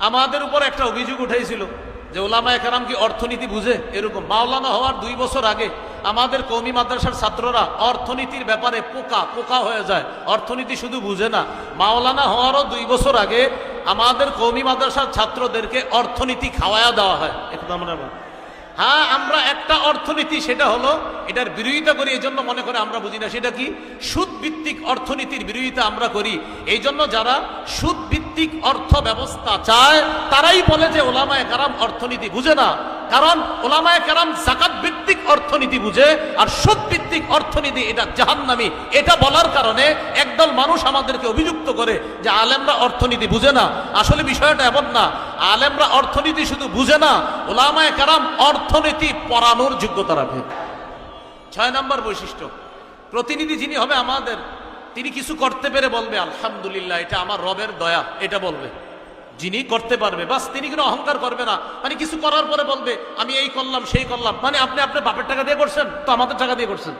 আমাদের উপর একটা অভিযোগ উঠেছিল যে ওলামা একরাম কি অর্থনীতি বুঝে? এরকম। মাওলানা হওয়ার দুই বছর আগে আমাদের কৌমি মাদ্রাসার ছাত্ররা অর্থনীতির ব্যাপারে পোকা পোকা হয়ে যায়। অর্থনীতি শুধু বুঝে না। মাওলানা হওয়ারও দুই বছর আগে আমাদের কৌমি মাদ্রাসার ছাত্রদেরকে অর্থনীতি খাওয়ায়া দেওয়া হয়। হ্যাঁ আমরা একটা অর্থনীতি, সেটা হলো এটার বিরোধিতা করি এই জন্য মনে করে আমরা বুঝি না। সেটা কি? সুদ ভিত্তিক অর্থনীতির বিরোধিতা আমরা করি। এই জন্য যারা সুদ ভিত্তিক অর্থ ব্যবস্থা চায়, তারাই বলে যে ওলামায় কারাম অর্থনীতি বুঝে না। কারণ ওলামায় কারাম জাকাত ভিত্তিক অর্থনীতি বুঝে, আর সুদ ভিত্তিক অর্থনীতি এটা জাহান্নামি। এটা বলার কারণে একদল মানুষ আমাদেরকে অভিযুক্ত করে যে আলেমরা অর্থনীতি বুঝে না। আসলে বিষয়টা এমন না, আলেমরা অর্থনীতি শুধু বুঝে না, ওলামায় কারাম অর্থনীতি পড়ানোর যোগ্যতা রাখে। ছয় নম্বর বৈশিষ্ট্য, প্রতিনিধি যিনি হবে আমাদের তিনি কিছু করতে পেরে বলবে, আলহামদুলিল্লাহ, এটা আমার রবের দয়া, এটা বলবে। যিনি করতে পারবে, বাস তিনি কোনো অহংকার করবে না। মানে কিছু করার পরে বলবে, আমি এই করলাম, সেই করলাম। মানে আপনি আপনার বাপের টাকা দিয়ে করছেন, তো আমাদের টাকা দিয়ে করছেন।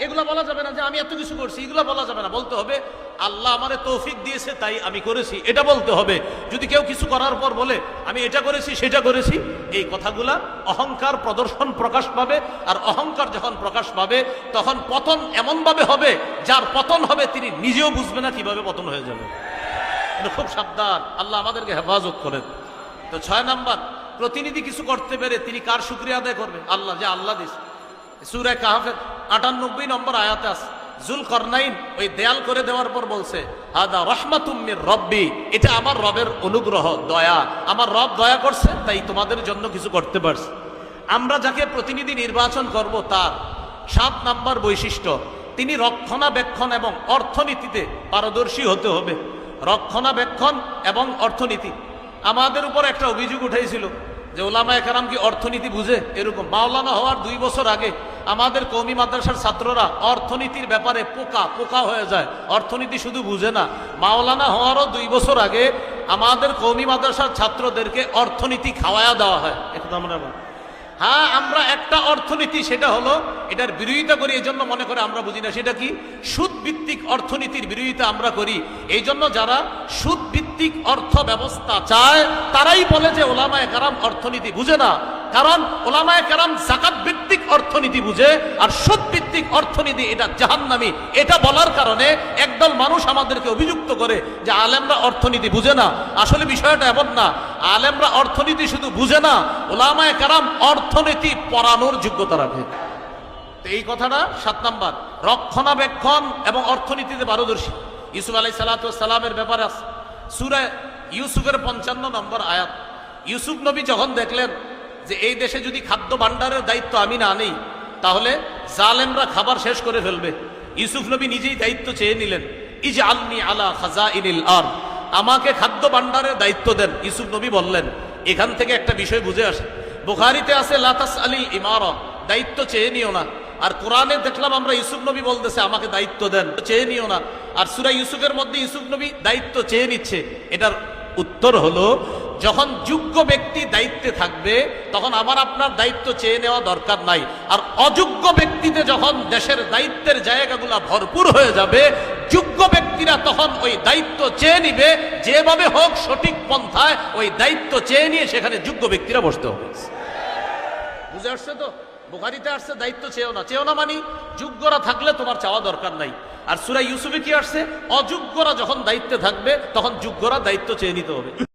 এগুলা বলা যাবে না যে আমি এত কিছু করছি, এগুলো বলা যাবে না। বলতে হবে, আল্লাহ আমারে তৌফিক দিয়েছে, তাই আমি করেছি। এটা বলতে হবে। যদি কেউ কিছু করার পর বলে, আমি এটা করেছি, সেটা করেছি, এই কথাগুলা অহংকার প্রদর্শন প্রকাশ পাবে। আর অহংকার যখন প্রকাশ পাবে, তখন পতন এমনভাবে হবে, যার পতন হবে তিনি নিজেও বুঝবে না কীভাবে পতন হয়ে যাবে। খুব সাবধান, আল্লাহ আমাদেরকে হেফাজত করেন। তো ছয় নাম্বার, প্রতিনিধি কিছু করতে পেরে তিনি কার শুক্রিয়া আদায় করবে? আল্লাহ, যে আল্লাহ দিস সুরে কাহাফের আটানব্বই নম্বর আয়াতে আছে জুল করনাইন ওই দেয়াল করে দেওয়ার পর বলছে আদা রহমাতুম্মির রব্বি এটা আমার রবের অনুগ্রহ, দয়া। আমার রব দয়া করছে, তাই তোমাদের জন্য কিছু করতে পারছে। আমরা যাকে প্রতিনিধি নির্বাচন করব, তার সাত নাম্বার বৈশিষ্ট্য, তিনি রক্ষণাবেক্ষণ এবং অর্থনীতিতে পারদর্শী হতে হবে। রক্ষণাবেক্ষণ এবং অর্থনীতি। আমাদের উপর একটা অভিযোগ উঠেছিল যে ওলামা একরাম কি অর্থনীতি বুঝে? এরকম। মাওলানা হওয়ার দুই বছর আগে আমাদের কৌমি মাদ্রাসার ছাত্ররা অর্থনীতির ব্যাপারে পোকা পোকা হয়ে যায়। অর্থনীতি শুধু বুঝে না। মাওলানা হওয়ারও দুই বছর আগে আমাদের কৌমি মাদ্রাসার ছাত্রদেরকে অর্থনীতি খাওয়ায়া দেওয়া হয়। এখন আমরা হ্যাঁ আমরা একটা অর্থনীতি, সেটা হলো এটার বিরোধিতা করি এই জন্য মনে করে আমরা বুঝি না। সেটা কি? সুদ ভিত্তিক অর্থনীতির বিরোধিতা আমরা করি। এই জন্য যারা সুদ ভিত্তিক অর্থ ব্যবস্থা চায়, তারাই বলে যে ওলামায় কারাম অর্থনীতি বুঝে না। কারণ ওলামায় কারাম জাকাত ভিত্তিক অর্থনীতি বুঝে, আর সুদ ভিত্তিক অর্থনীতি এটা জাহান্নামি। এটা বলার কারণে একদল মানুষ আমাদেরকে অভিযুক্ত করে যে আলেমরা অর্থনীতি বুঝে না। আসলে বিষয়টা এমন না। আলেমরা অর্থনীতি শুধু বুঝে না, ওলামায় কারাম অর্থনীতি পড়ানোর যোগ্যতা রাখে। তো এই কথাটা সাত নাম্বার। রক্ষণাবেক্ষণ এবং অর্থনীতিতে পারদর্শী। ইউসুফ আলাই সালামের ব্যাপারে আছে। সুরা ইউসুফের পঞ্চান্ন নম্বর আয়াত। ইউসুফ নবী যখন দেখলেন যে এই দেশে যদি খাদ্য ভাণ্ডারের দায়িত্ব আমি না নেই, তাহলে জালেমরা খাবার শেষ করে ফেলবে। ইউসুফ নবী নিজেই দায়িত্ব চেয়ে নিলেন ইজ আলনি আলা খাজা ইনিল আর আমাকে খাদ্য ভাণ্ডারের দায়িত্ব দেন, ইউসুফ নবী বললেন। এখান থেকে একটা বিষয় বুঝে আসে। বুখারিতে আছে লাতাস আলী ইমার দায়িত্ব চেয়ে নিও না। আর কোরআনে দেখলাম আমরা ইউসুফ নবী বলতেছে, আমাকে দায়িত্ব দেন চেয়ে নিও না। আর সুরা ইউসুফের মধ্যে ইউসুফ নবী দায়িত্ব চেয়ে নিচ্ছে। এটার উত্তর হলো, যখন যোগ্য ব্যক্তি দায়িত্বে থাকবে, তখন আমার আপনার দায়িত্ব চেয়ে নেওয়া দরকার নাই। আর অযোগ্য ব্যক্তিতে যখন দেশের দায়িত্বের জায়গাগুলা ভরপুর হয়ে যাবে যোগ্য ব্যক্তিরা তখন ওই দায়িত্ব চেয়ে নিবে, যেভাবে হোক সঠিক পন্থায় ওই দায়িত্ব চেয়ে নিয়ে সেখানে যোগ্য ব্যক্তিরা বসতে হবে। বুঝে আসছে তো? বুখারিতে আসছে, দায়িত্ব চেয়েও না। চেয়েও না মানি যোগ্যরা থাকলে তোমার চাওয়া দরকার নাই। আর সুরা ইউসুফে কি আসছে? অযোগ্যরা যখন দায়িত্বে থাকবে, তখন যোগ্যরা দায়িত্ব চেয়ে নিতে হবে।